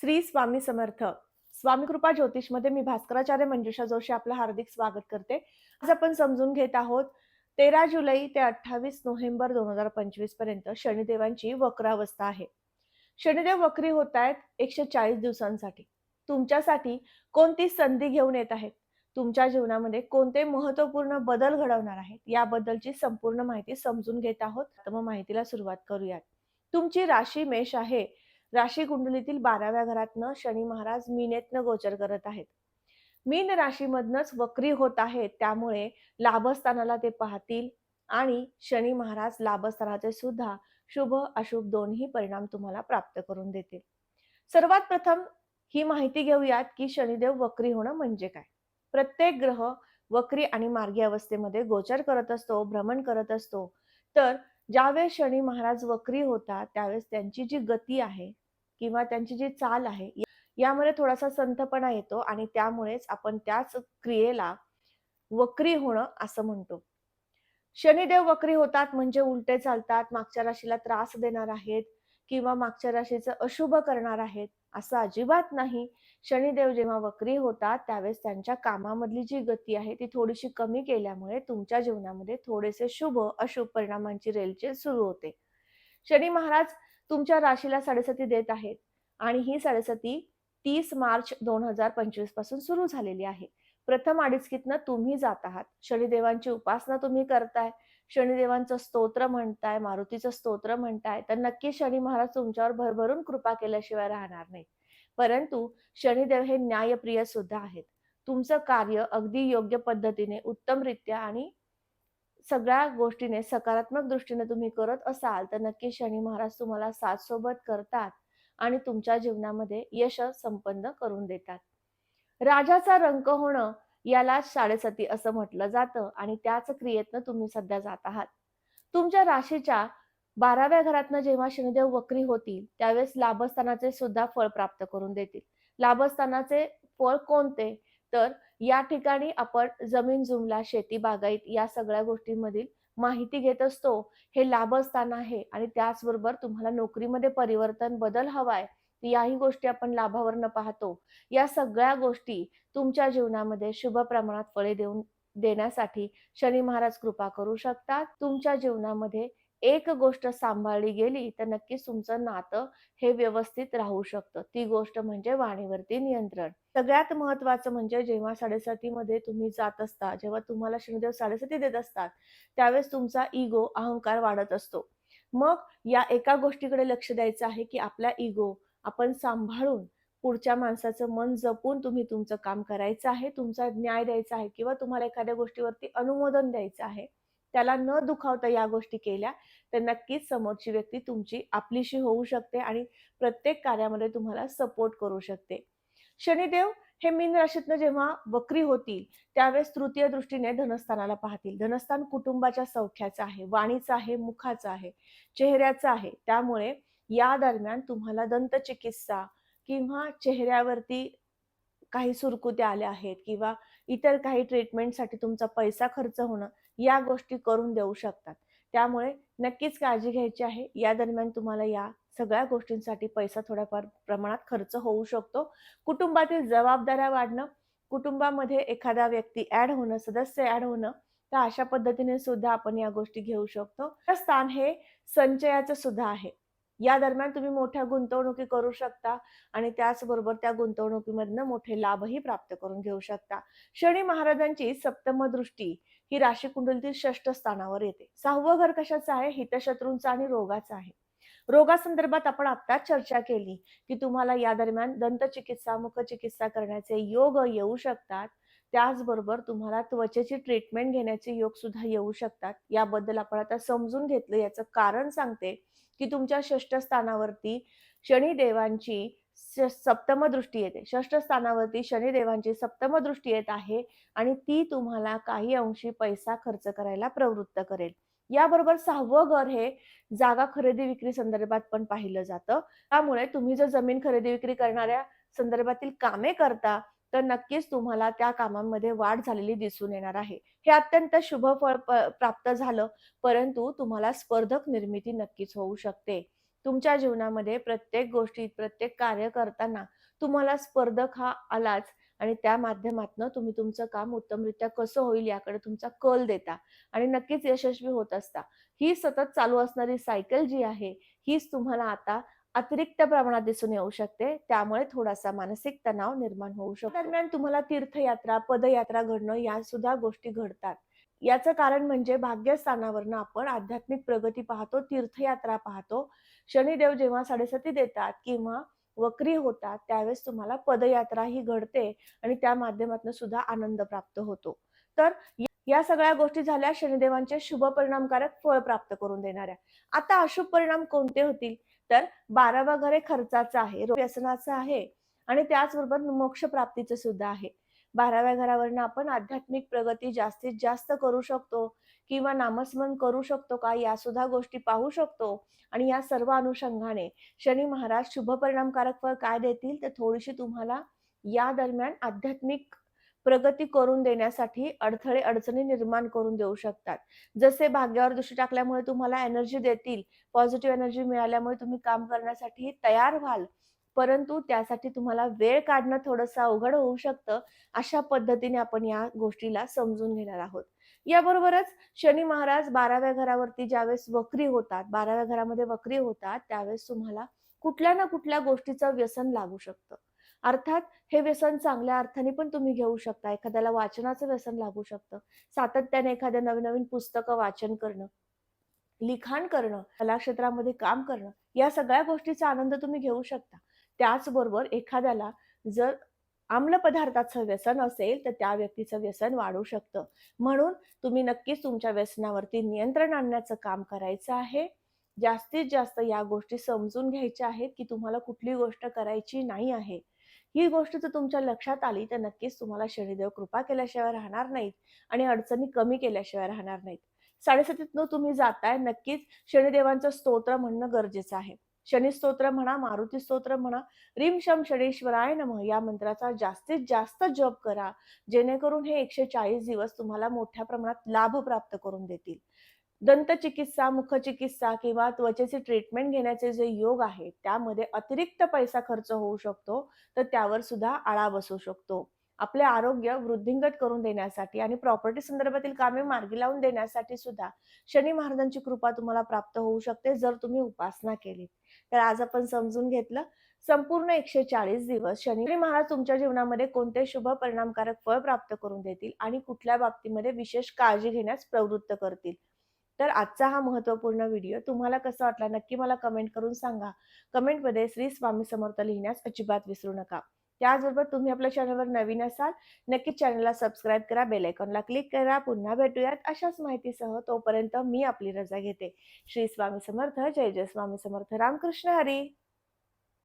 श्री स्वामी समर्थ. स्वामी कृपा ज्योतिषमध्ये मी भास्कराचार्य मंजुषा जोशी आपलं हार्दिक स्वागत करते. आज आपण समजून घेत आहोत तेरा जुलै ते अठ्ठावीस नोव्हेंबर दोन हजार पंचवीसपर्यंत शनिदेवांची वक्रावस्था आहे. शनिदेव वक्री होत आहेत एकशे चाळीस दिवसांसाठी. तुमच्यासाठी कोणती संधी घेऊन येत आहेत? तुमच्या जीवनामध्ये कोणते महत्त्वपूर्ण बदल घडवणार आहेत? याबद्दलची संपूर्ण माहिती समजून घेत आहोत. तर मग माहितीला सुरुवात करूयात. तुमची राशी मेष आहे. राशी कुंडलीतील बाराव्या घरातनं शनी महाराज मीनेतनं गोचर करत आहेत. मीन राशीमधनच वक्री होत आहेत त्यामुळे लाभस्थानाला ते पाहतील आणि शनी महाराज लाभस्थानाचे सुद्धा शुभ अशुभ दोन्ही परिणाम तुम्हाला प्राप्त करून देतील. सर्वात प्रथम ही माहिती घेऊयात की शनिदेव वक्री होणं म्हणजे काय? प्रत्येक ग्रह वक्री आणि मार्गी अवस्थेमध्ये गोचर करत असतो भ्रमण करत असतो तर ज्यावेळेस शनी महाराज वक्री होतात त्यावेळेस त्यांची जी गती आहे किंवा त्यांची जी चाल आहे यामुळे यामध्ये थोडासा संथपणा येतो आणि त्यामुळेच आपण त्याच क्रियेला वक्री होणं असं म्हणतो. शनिदेव वक्री होतात म्हणजे उलटे चालतात मागच्या राशीला त्रास देणार आहेत किंवा मागच्या राशीचं अशुभ करणार आहेत असं अजिबात नाही. शनिदेव जेव्हा वक्री होतात त्यावेळेस त्यांच्या कामामधली जी गती आहे ती थोडीशी कमी केल्यामुळे तुमच्या जीवनामध्ये थोडेसे शुभ अशुभ परिणामांची रेलचेल सुरू होते. शनी महाराज तुमच्या राशीला साडेसती देत आहेत आणि ही साडेसती तीस मार्च दोन हजार पंचवीसपासून सुरू झालेली आहे. प्रथम अडीचकीतनं तुम्ही जात आहात. शनिदेवांची उपासना तुम्ही करताय. शनिदेवांचं स्तोत्र म्हणताय मारुतीचं स्तोत्र म्हणताय तर नक्की शनी महाराज तुमच्यावर भरभरून कृपा केल्याशिवाय राहणार नाही परंतु शनिदेव हे न्यायप्रिय सुद्धा आहेत. तुमचं कार्य अगदी योग्य पद्धतीने उत्तमरित्या आणि सगळ्या गोष्टीने सकारात्मक दृष्टीने तुम्ही करत असाल तर नक्की शनी महाराज तुम्हाला साथ सोबत करतात आणि तुमच्या जीवनामध्ये यश संपन्न करून देतात. राजाचा रंक होणं याला साडेसती असं म्हटलं जातं आणि त्याच क्रियेतनं तुम्ही सध्या जात आहात. तुमच्या राशीच्या बाराव्या घरातनं जेव्हा शनिदेव वक्री होतील त्यावेळेस लाभस्थानाचे सुद्धा फळ प्राप्त करून देतील. लाभस्थानाचे फळ कोणते? तर या ठिकाणी आपण जमीन जुमला शेती बागायत या सगळ्या गोष्टींमधील माहिती घेत असतो. हे लाभस्थान आहे आणि त्याचबरोबर तुम्हाला नोकरीमध्ये परिवर्तन बदल हवाय याही गोष्टी आपण लाभावरनं पाहतो. या सगळ्या गोष्टी तुमच्या जीवनामध्ये शुभ प्रमाणात फळे देऊन देण्यासाठी शनी महाराज कृपा करू शकतात. तुमच्या जीवनामध्ये एक गोष्ट सांभाळली गेली तर नक्कीच तुमचं नातं हे व्यवस्थित राहू शकतं. ती गोष्ट म्हणजे वाणीवरती नियंत्रण. सगळ्यात महत्वाचं म्हणजे जेव्हा साडेसातीमध्ये तुम्ही जात असता जेव्हा तुम्हाला शनिदेव साडेसाती देत असतात त्यावेळेस तुमचा इगो अहंकार वाढत असतो. मग या एका गोष्टीकडे लक्ष द्यायचं आहे की आपला इगो आपण सांभाळून पुढच्या माणसाचं मन जपून तुम्ही तुमचं काम करायचं आहे तुमचा न्याय द्यायचा आहे किंवा तुम्हाला एखाद्या गोष्टीवरती अनुमोदन द्यायचं आहे. त्याला न दुखावता या गोष्टी केल्या तर नक्कीच समोरची व्यक्ती तुमची आपलीशी होऊ शकते आणि प्रत्येक कार्यामध्ये तुम्हाला सपोर्ट करू शकते. शनिदेव हे मीन राशीतनं जेव्हा वक्री होतील त्यावेळेस तृतीय दृष्टीने धनस्थानाला पाहतील. धनस्थान कुटुंबाच्या सौख्याचं आहे वाणीचं आहे मुखाचं आहे चेहऱ्याचं आहे. त्यामुळे या दरम्यान तुम्हाला दंतचिकित्सा किंवा चेहऱ्यावरती काही सुरकुत्या आल्या आहेत किंवा इतर काही ट्रीटमेंटसाठी तुमचा पैसा खर्च होणं या गोष्टी करून देऊ शकतात. त्यामुळे नक्कीच काळजी घ्यायची आहे. या दरम्यान तुम्हाला या सगळ्या गोष्टींसाठी पैसा थोड्याफार प्रमाणात खर्च होऊ शकतो. कुटुंबातील जबाबदाऱ्या वाढणं कुटुंबामध्ये एखादा व्यक्ती ऍड होणं सदस्य ऍड होणं तर अशा पद्धतीने सुद्धा आपण या गोष्टी घेऊ शकतो. स्थान हे संचयाचं सुद्धा आहे. या दरम्यान तुम्ही मोठ्या गुंतवणुकी करू शकता आणि त्याचबरोबर त्या गुंतवणुकीमधनं मोठे लाभही प्राप्त करून घेऊ शकता. शनी महाराजांची सप्तम दृष्टी ही राशी कुंडलीतील षष्ठ स्थानावर येते. सहावं घर कशाचं आहे? हितशत्रूंचं आणि रोगाचं आहे. रोगासंदर्भात आपण आत्ताच चर्चा केली की तुम्हाला या दरम्यान दंतचिकित्सा मुखचिकित्सा करण्याचे योग येऊ शकतात. त्याचबरोबर तुम्हाला त्वचेची ट्रीटमेंट घेण्याचे योग सुद्धा येऊ शकतात. याबद्दल आपण आता समजून घेतलं. याचं कारण सांगते की तुमच्या षष्ठ स्थानावरती शनिदेवांची सप्तम दृष्टी येते. षष्ठ स्थानावरती शनिदेवांची सप्तम दृष्टी येत आहे आणि ती तुम्हाला काही अंशी पैसा खर्च करायला प्रवृत्त करेल. याबरोबर सहावं घर हे जागा खरेदी विक्री संदर्भात पण पाहिलं जातं. त्यामुळे तुम्ही जर जमीन खरेदी विक्री करणाऱ्या संदर्भातील कामे करता तर नक्कीच तुम्हाला त्या कामांमध्ये वाढ झालेली दिसून येणार आहे हे अत्यंत शुभ फळ प- प्राप्त झालं परंतु तुम्हाला स्पर्धक निर्मिती नक्कीच होऊ शकते तुमच्या जीवनामध्ये प्रत्येक गोष्टीत, प्रत्येक कार्य करताना तुम्हाला स्पर्धक हा आलाच आणि त्या माध्यमातनं तुम्ही तुमचं काम उत्तमरित्या कसं होईल याकडे तुमचा कल देता आणि नक्कीच यशस्वी होत असता. ही सतत चालू असणारी सायकल जी आहे, हीच तुम्हाला आता अतिरिक्त प्रमाणात दिसून येऊ शकते. त्यामुळे थोडासा मानसिक तणाव निर्माण होऊ शकतो. दरम्यान तुम्हाला तीर्थयात्रा, पदयात्रा घडणं या सुद्धा गोष्टी घडतात. याचं कारण म्हणजे भाग्यस्थानावरनं आपण आध्यात्मिक प्रगती पाहतो, तीर्थयात्रा पाहतो. शनिदेव जेव्हा साडेसाती देतात किंवा वक्री होतात, त्यावेळेस तुम्हाला पदयात्रा ही घडते आणि त्या माध्यमातून सुद्धा आनंद प्राप्त होतो. तर या सगळ्या गोष्टी झाल्या शनिदेवांचे शुभ परिणामकारक फळ प्राप्त करून देणाऱ्या. आता अशुभ परिणाम कोणते होतील? तर 12वा घर हे आहे, व्यसनाचा आहे आणि त्याचबरोबर मोक्ष प्राप्तीचं सुद्धा आहे. 12व्या घरावरनं आपण आध्यात्मिक प्रगती जास्तीत जास्त करू शकतो किंवा नामस्मरण करू शकतो का? या सुद्धा गोष्टी पाहू शकतो आणि या सर्व अनुषंगाने शनी महाराज शुभ परिणामकारक फळ काय देतील? तर थोडीशी तुम्हाला या दरम्यान आध्यात्मिक प्रगती करून देण्यासाठी अडथळे, अडचणी निर्माण करून देऊ शकतात. जसे भाग्यावर दृष्टी टाकल्यामुळे तुम्हाला एनर्जी देतील, पॉझिटिव्ह एनर्जी मिळाल्यामुळे तुम्ही काम करण्यासाठी तयार व्हाल. परंतु त्यासाठी तुम्हाला वेळ काढणं थोडंसं अवघड होऊ शकतं. अशा पद्धतीने आपण या गोष्टीला समजून घेणार आहोत. याबरोबरच शनी महाराज 12व्या घरावरती ज्यावेळेस वक्री होतात, 12व्या घरामध्ये वक्री होतात, त्यावेळेस तुम्हाला कुठल्या ना कुठल्या गोष्टीचं व्यसन लागू शकतं. अर्थात हे व्यसन चांगल्या अर्थाने पण तुम्ही घेऊ शकता. एखाद्याला वाचनाचं व्यसन लागू शकतं. सातत्याने एखाद्या नवीन-नवीन पुस्तकं वाचन करणं, लिखाण करणं, कला क्षेत्रामध्ये काम करणं, या सगळ्या गोष्टीचा आनंद तुम्ही घेऊ शकता. त्याचबरोबर एखाद्याला जर आम्ल पदार्थाचं व्यसन असेल, तर त्या व्यक्तीचं व्यसन वाढू शकतं. म्हणून तुम्ही नक्कीच तुमच्या व्यसनावरती नियंत्रण आणण्याचं काम करायचं आहे. जास्तीत जास्त या गोष्टी समजून घ्यायच्या आहेत, की तुम्हाला कुठली गोष्ट करायची नाही आहे. ही गोष्ट जर तुमच्या लक्षात आली, तर नक्कीच तुम्हाला शनिदेव कृपा केल्याशिवाय राहणार नाहीत आणि अडचणी कमी केल्याशिवाय राहणार नाहीत. साडेसातीतनं तुम्ही जाताय, नक्कीच शनिदेवांचं स्तोत्र म्हणणं गरजेचं आहे. शनी स्तोत्र म्हणा, मारुती स्तोत्र म्हणा, रिमशम शं नम या मंत्राचा जास्तीत जास्त जप करा. जेणेकरून हे 140 दिवस तुम्हाला मोठ्या प्रमाणात लाभ प्राप्त करून देतील. दंतचिकित्सा, मुखचिकित्सा किंवा त्वचेची ट्रीटमेंट घेण्याचे जे योग आहे त्यामध्ये अतिरिक्त पैसा खर्च होऊ शकतो, तर त्यावर सुद्धा आळा बसू शकतो. आपले आरोग्य वृद्धिंगत करून देण्यासाठी आणि प्रॉपर्टी संदर्भातील कामे मार्गी लावून देण्यासाठी सुद्धा शनी महाराजांची कृपा तुम्हाला प्राप्त होऊ शकते, जर तुम्ही उपासना केली. तर आज आपण समजून घेतलं संपूर्ण 140 दिवस शनी महाराज तुमच्या जीवनामध्ये कोणते शुभ परिणामकारक फळ प्राप्त करून देतील आणि कुठल्या बाबतीमध्ये विशेष काळजी घेण्यास प्रवृत्त करतील. तर आजचा हा महत्त्वपूर्ण व्हिडिओ तुम्हाला कसा वाटला नक्की मला कमेंट करून सांगा. कमेंटमध्ये श्री स्वामी समर्थ लिहिण्यास अजिबात विसरू नका. त्याचबरोबर तुम्ही आपल्या चॅनलवर नवीन असाल, नक्कीच चॅनलला सबस्क्राईब करा, बेल आयकॉनला क्लिक करा. पुन्हा भेटूयात अशाच माहितीसह. तोपर्यंत मी आपली रजा घेते. श्री स्वामी समर्थ. जय जय स्वामी समर्थ. रामकृष्ण हरी.